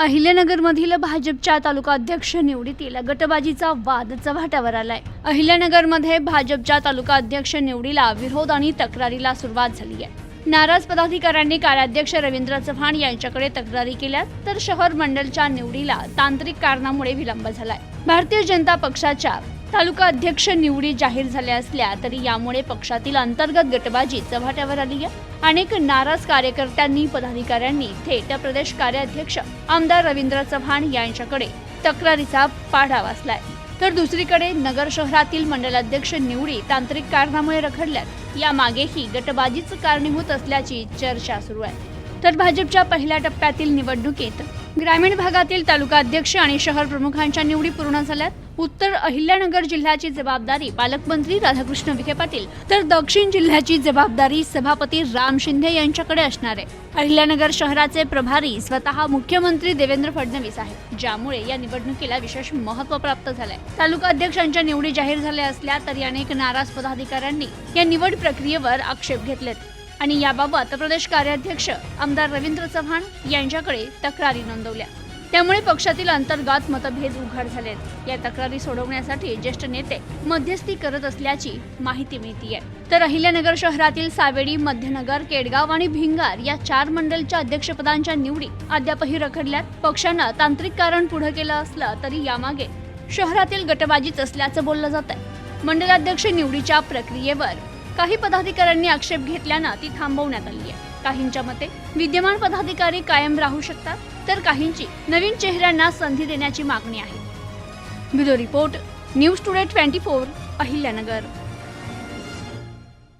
अहिल्यानगरमधील भाजपच्या तालुका अध्यक्ष निवडीतील गटबाजीचा वाद चव्हाट्यावर आलाय. अहिल्यानगरमध्ये भाजपच्या तालुका अध्यक्ष निवडीला विरोध आणि तक्रारीला सुरुवात झाली आहे. नाराज पदाधिकाऱ्यांनी कार्याध्यक्ष रवींद्र चव्हाण यांच्याकडे तक्रारी केल्या तर शहर मंडलच्या निवडीला तांत्रिक कारणामुळे विलंब झालाय. भारतीय जनता पक्षाच्या तालुका अध्यक्ष निवडी जाहीर झाल्या असल्या तरी यामुळे पक्षातील अंतर्गत गटबाजी चव्हाट्यावर आली आहे. अनेक नाराज कार्यकर्त्यांनी पदाधिकाऱ्यांनी थेट प्रदेश कार्याध्यक्ष आमदार रवींद्र चव्हाण यांच्याकडे तक्रारीचा पाढा वाचलाय. तर दुसरीकडे नगर शहरातील मंडलाध्यक्ष निवडी तांत्रिक कारणामुळे रखडल्यात. यामागेही गटबाजीच कारणीभूत असल्याची चर्चा सुरू आहे. तर भाजपच्या पहिल्या टप्प्यातील निवडणुकीत ग्रामीण भागातील तालुका अध्यक्ष आणि शहर प्रमुखांच्या निवडी पूर्ण झाल्यात. उत्तर अहिल्यानगर जिल्ह्याची जबाबदारी पालकमंत्री राधाकृष्ण विखे पाटील तर दक्षिण जिल्ह्याची जबाबदारी सभापती राम शिंदे यांच्याकडे असणार आहे. अहिल्यानगर शहराचे प्रभारी स्वतः मुख्यमंत्री देवेंद्र फडणवीस आहेत ज्यामुळे या निवडणुकीला विशेष महत्त्व प्राप्त झालंय. तालुका अध्यक्षांच्या निवडी जाहीर झाल्या असल्या तरी अनेक नाराज पदाधिकाऱ्यांनी या निवड प्रक्रियेवर आक्षेप घेतलेत. आणि याबाबत प्रदेश कार्याध्यक्ष आमदार रवींद्र चव्हाण यांच्याकडे तक्रारी नोंदवल्या. त्यामुळे पक्षातील अंतर्गत मतभेद उघड झालेत. या तक्रारी सोडवण्यासाठी ज्येष्ठ नेते मध्यस्थी करत असल्याची माहिती मिळतीये. तर अहिल्यानगर शहरातील सावेडी मध्यनगर केडगाव आणि भिंगार या चार मंडलच्या अध्यक्षपदांच्या निवडी अद्यापही रखडल्यात. पक्षानं तांत्रिक कारण पुढे केलं असलं तरी यामागे शहरातील गटबाजीच असल्याचं बोललं जात आहे मंडलाध्यक्ष निवडीच्या प्रक्रियेवर काही पदाधिकाऱ्यांनी आक्षेप घेतल्यानं ती थांबवण्यात आली आहे. काहींच्या मते विद्यमान पदाधिकारी कायम राहू शकतात तर काहींची नवीन चेहऱ्यांना संधी देण्याची मागणी आहे. Bureau report news today twenty four Ahilyanagar.